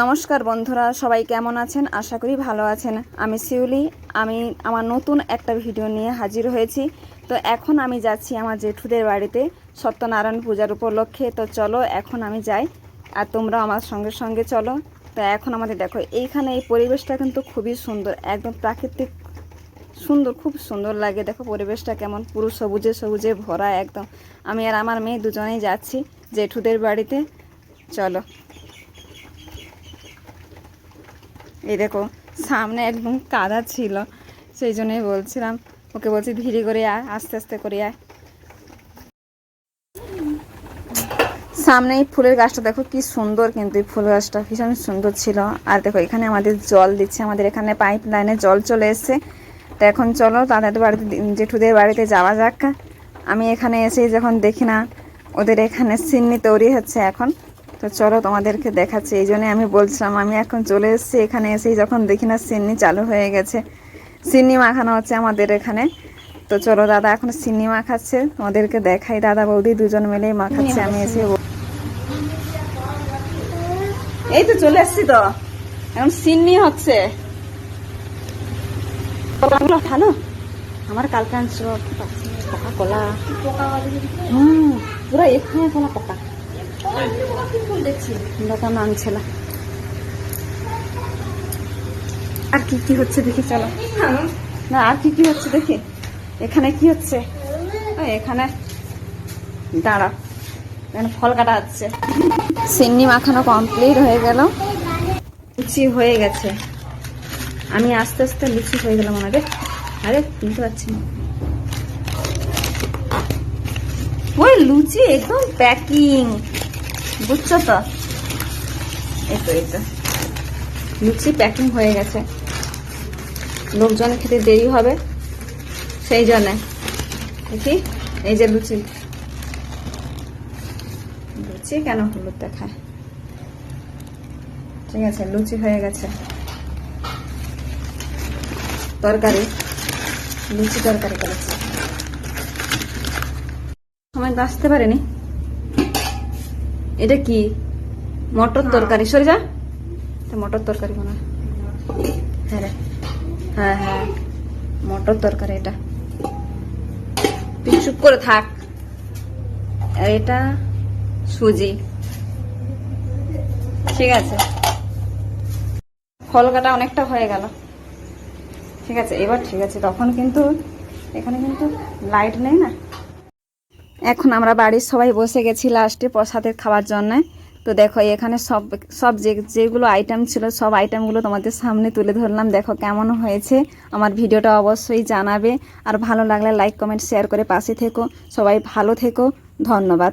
নমস্কার বন্ধুরা, সবাই কেমন আছেন? আশা করি ভালো আছেন। আমি শিউলি, আমি আমার নতুন একটা ভিডিও নিয়ে হাজির হয়েছি। তো এখন আমি যাচ্ছি আমার জেঠুদের বাড়িতে, সত্যনারায়ণ পূজার উপলক্ষে। তো চলো, এখন আমি যাই, আর তোমরা আমার সঙ্গে সঙ্গে চলো। তো এখন আমাদের দেখো, এইখানে এই পরিবেশটা কিন্তু খুবই সুন্দর, একদম প্রাকৃতিক সুন্দর, খুব সুন্দর লাগে। দেখো পরিবেশটা কেমন, পুরো সবুজে সবুজে ভরা একদম। আমি আর আমার মেয়ে দুজনেই যাচ্ছি জেঠুদের বাড়িতে। চলো। এই দেখো, সামনে একদম কাদা ছিল, সেই জন্যই বলছিলাম, ওকে বলছি ধীরে করে আয়, আস্তে আস্তে করে আয়। সামনে এই ফুলের গাছটা দেখো, কি সুন্দর কিন্তু এই ফুল গাছটা, ভীষণ সুন্দর ছিল। আর দেখো, এখানে আমাদের জল দিচ্ছে, আমাদের এখানে পাইপ লাইনে জল চলে এসছে। তো এখন চলো, তাদের বাড়িতে, জেঠুদের বাড়িতে যাওয়া যাক। আমি এখানে এসে যখন দেখি না, ওদের এখানে সিন্নি তৈরি হচ্ছে এখন। তো চলো তোমাদেরকে দেখাচ্ছি, এই জন্যে আমি বলছিলাম, আমি এখন চলে এসেছি, এখানে এসেই যখন দেখি না সিন্নি চালু হয়ে গেছে। সিন্নি মাখানো হচ্ছে আমাদের এখানে। তো চলো দাদা এখন সিন্নি মাখাচ্ছে, তোমাদেরকে দেখাই। দাদা বৌদি দুজন মিলেই মাখাচ্ছে, আমি এসে এই তো চলে এসছি তো, এখন সিন্নি হচ্ছে। ভালো? আমার কালকে পকা কলা হুম, পুরো এখানে কলা পকা। দোকান আনছিল আর কি কি হচ্ছে দেখি, চলো। না, আর কি কি হচ্ছে দেখি। এখানে কি হচ্ছে? এখানে। দাঁড়া এখানে ফল কাটা হচ্ছে। সিন্নি মাখানো কমপ্লিট হয়ে গেল। লুচি হয়ে গেছে। আমি আস্তে আস্তে লুচি হয়ে গেলাম আমাদের। আরে শুনতে পারছি না। ওই লুচি একদম প্যাকিং বুঝছ তো? এই তো এই তো। লুচি প্যাকিং হয়ে গেছে। লোকজন খেতে দেরি হবে, সেই জন্যে। দেখি, এই যে লুচি। লুচি কেন হলুদ দেখায়? ঠিক আছে, লুচি হয়ে গেছে। তরকারি, লুচি তরকারি করেছি। সময় বাঁচতে পারেনি। এটা কি? মটর তরকারি। সরে যা। মটর তরকারি মনে হয়। হ্যাঁ হ্যাঁ হ্যাঁ। মটর তরকারি এটা। তুই চুপ করে থাক। আর এটা সুজি। ঠিক আছে। ফল কাটা অনেকটা হয়ে গেল। ঠিক আছে এবার ঠিক আছে। তখন কিন্তু এখানে কিন্তু লাইট নেই না। এখন আমরা বাড়ির সবাই বসে গেছি লাস্টে প্রসাদের খাওয়ার জন্য। তো দেখো, এখানে সব সব যে, যেগুলো আইটেম ছিল, সব আইটেমগুলো তোমাদের সামনে তুলে ধরলাম। দেখো কেমন হয়েছে। আমার ভিডিওটা অবশ্যই জানাবে। আর ভালো লাগলে লাইক কমেন্ট শেয়ার করে পাশে থেকো। সবাই ভালো থেকো। ধন্যবাদ।